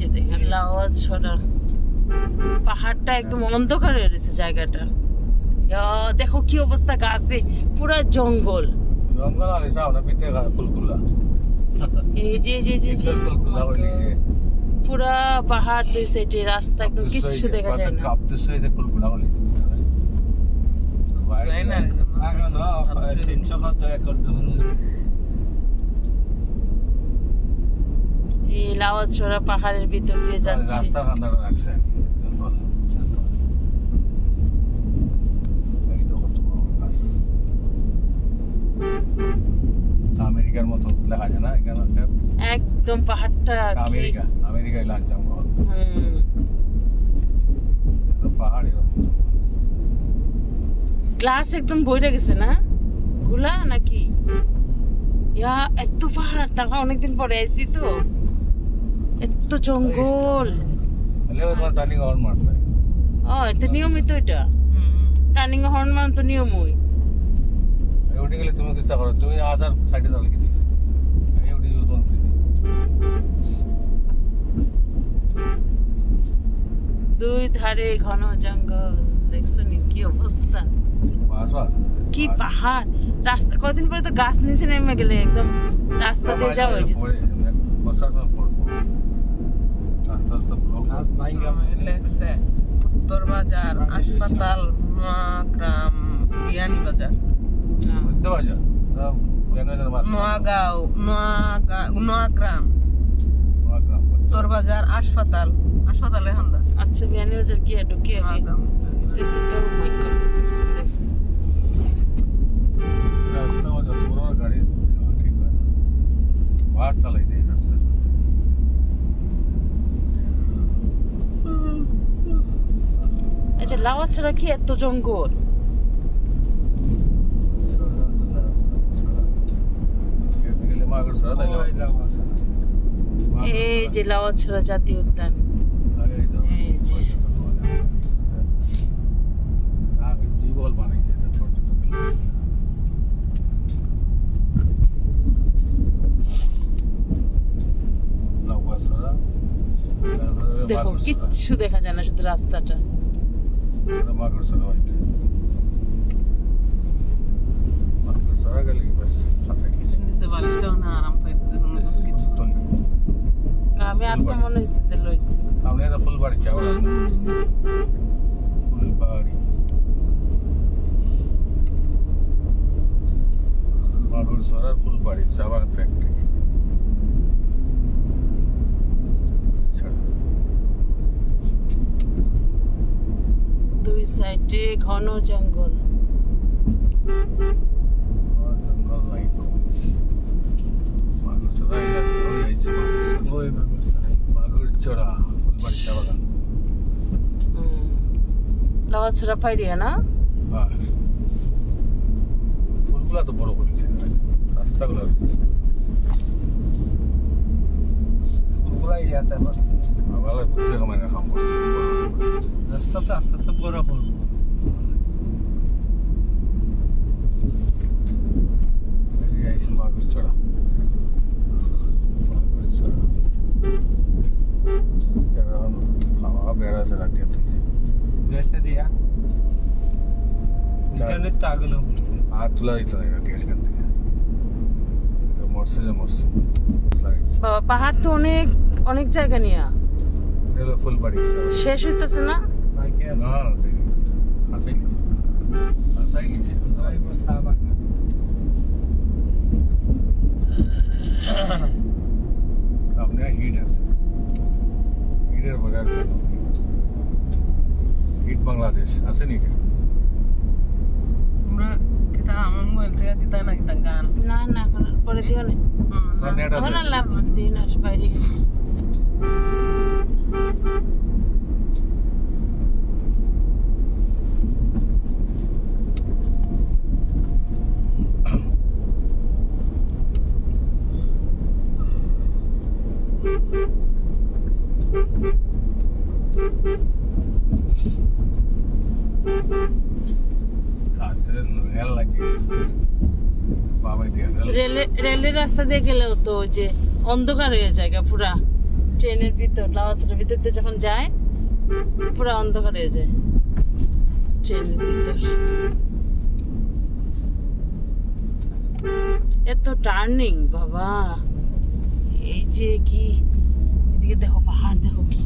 যে দেখেন লাওয়াজ ছড়া পাহাড়টা একদম অন্ধকার হয়ে রয়েছে জায়গাটা। দেখো কি অবস্থা গাছে। পুরা জঙ্গল। জঙ্গল আর হিসাব না পিতে ফুলকুলা এই যে যে যে, যে ফুলকুলা পুরা পাহাড় দুই সাইডে রাস্তা একদম কিচ্ছু দেখা যায় না। কাপতেছে এই ফুলকুলা হয়ে তাই না তিনশো কত একর ধরুন লাওয়াজ পাহাড়ের ভিতর দিয়ে যাচ্ছে। রাস্তা রাখছে। আমেরিকার মতো লেখা যায় না এখানে? একদম পাহাড়টা আমেরিকা আমেরিকায় জঙ্গল। পাহাড় গ্লাস একদম বইরে গেছে না? গুলা নাকি? ইয়া এত পাহাড় তারপর অনেকদিন পরে আইছি তো। এত জঙ্গল। তাহলে ও এটা নিয়মিত এটা? টার্নিং হর্ন মান তো নিয়মই। এই উঠে গেলে তুমি কিছু করো তুমি আধার সাইডে দাঁড়ালে দিস? উঠে যাব তোমার দুই ধারে ঘন জঙ্গল দেখছ নি কি অবস্থা? কি পাহাড়। রাস্তা কদিন পরে তো গাছ নিচে নেমে গেলে একদম রাস্তা দিয়ে যাও ওই যে- পরে বর্ষার সময় পড়ব আস্তে আস্তে লেখছে উত্তর বাজার হাসপাতাল নোয়াগ্রাম বিয়ানি বাজার। নোয়াগাঁও নোয়াগ্রাম উত্তর বাজার হাসপাতাল। হাসপাতালের হান্দা আচ্ছা বিয়ানি বাজার গিয়ে ঢুকিয়ে নোয়াগাঁও। রাস্তা গাড়ি ঠিক বাস চালাই দেয় রাস্তা আচ্ছা লাওয়া ছাড়া কি এত জঙ্গল? এই যে লাওয়া ছাড়া জাতীয় উদ্যান। দেখো, কিচ্ছু দেখা যায় না, শুধু রাস্তাটা। তারপরে মাগর সরা হইবে মাগর সরা গেলে বাস ফাঁসে গেছে বালিশটাও না আরাম পাইতেছে কোনো কিছু আমি আত্মা মনে হয়েছে যে লইছি সামনে একটা ফুল বাড়ি চাওয়া ফুল বাড়ি মাগুর সরার ফুল বাড়ি চাওয়া ফ্যাক্টরি দুই সাইডে ঘন জঙ্গল জঙ্গল নাই মাগুর সরা ওই আইছে মাগুর সরা। মাগুর চড়া ফুল বাগান লাওয়া ছাড়া পাইরিয়া না? আর ফুলগুলা তো বড় করেছে রাস্তাগুলো পুরাই যেতে পারছে আবার বুদ্ধি কমাই রাখাম রাস্তাটা আস্তে আস্তে বড় করব এই আইছে মাগুর চড়া মাগুর চড়া এখন খাওয়া বেড়া সেরা দিয়ে তুইছে গ্যাসে দিয়া এখানে তো আগুন পড়ছে হাত তোলা দিত না গ্যাস খান থেকে তো মরছে যে মরছে লাগাইছে বাবা পাহাড় তো অনেক অনেক জায়গা নিয়ে এলো ফুল বাড়ি। শেষ হইতেছে না? না না আছে গেছে হাসাই গেছে চা হিট আছে। হিটের বাজার হিট বাংলাদেশ আছে নি তোমরা কিতা আমার মোবাইল থেকে দিতা না কিতা গান? না না পরে দিও না না, না। লাভ দিন আর বাইরে রেলের রাস্তা দিয়ে গেলেও তো ওই যে অন্ধকার হয়ে যায় পুরা ট্রেনের ভিতর লাওয়াসের ভিতর দিয়ে যখন যায়, পুরা অন্ধকার হয়ে যায় ট্রেনের ভিতর। এত টার্নিং বাবা। এই যে কি, এদিকে দেখো পাহাড়, দেখো। কি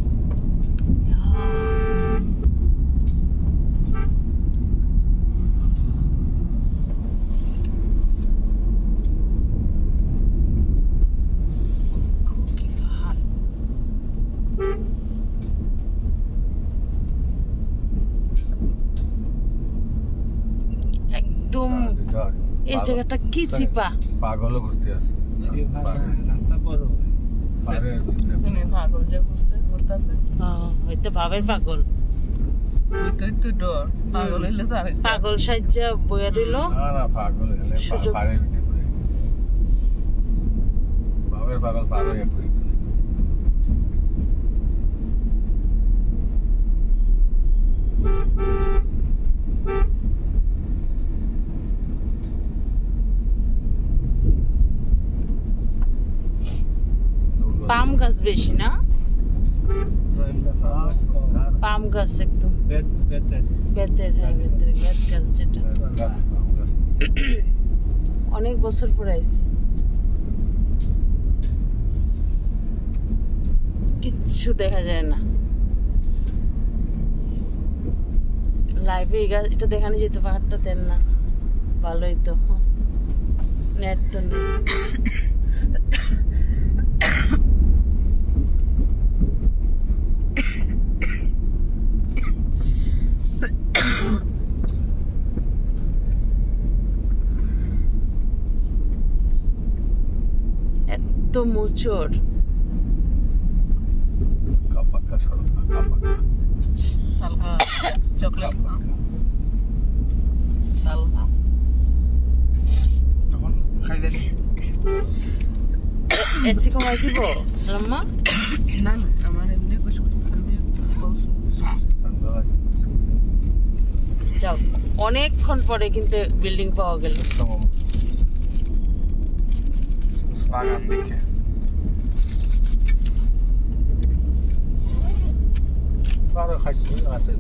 পাহাড় একদম এই জায়গাটা কি চিপা? পাগলও ঘুরতে আসে। রাস্তা বড় পাগল যে ঘুরছে ঘুরতেছে। হয়তো ভাবের পাগল। তো ডর। পাগল পাগল বইয়া দিল। না না পাগল পাগল পার হয়ে পড়ি পাম গাছ বেশি, না? পাম গাছ একদম। বেতের হ্যাঁ বেতের বেত গাছ যেটা। অনেক বছর পরে আইছি। কিচ্ছু দেখা যায় না। লাইভে এটা দেখানো যেত পাহাড়টা দেন না। ভালোই তো। নেট তো নেই। কাপাক্কা হালকা চকলেট এসি কমাই দিব না না আমার এমনি কিছু যাও। অনেকক্ষণ পরে কিন্তু বিল্ডিং পাওয়া গেল। উত্তম বাগান দেখে আরও খাইছি আছে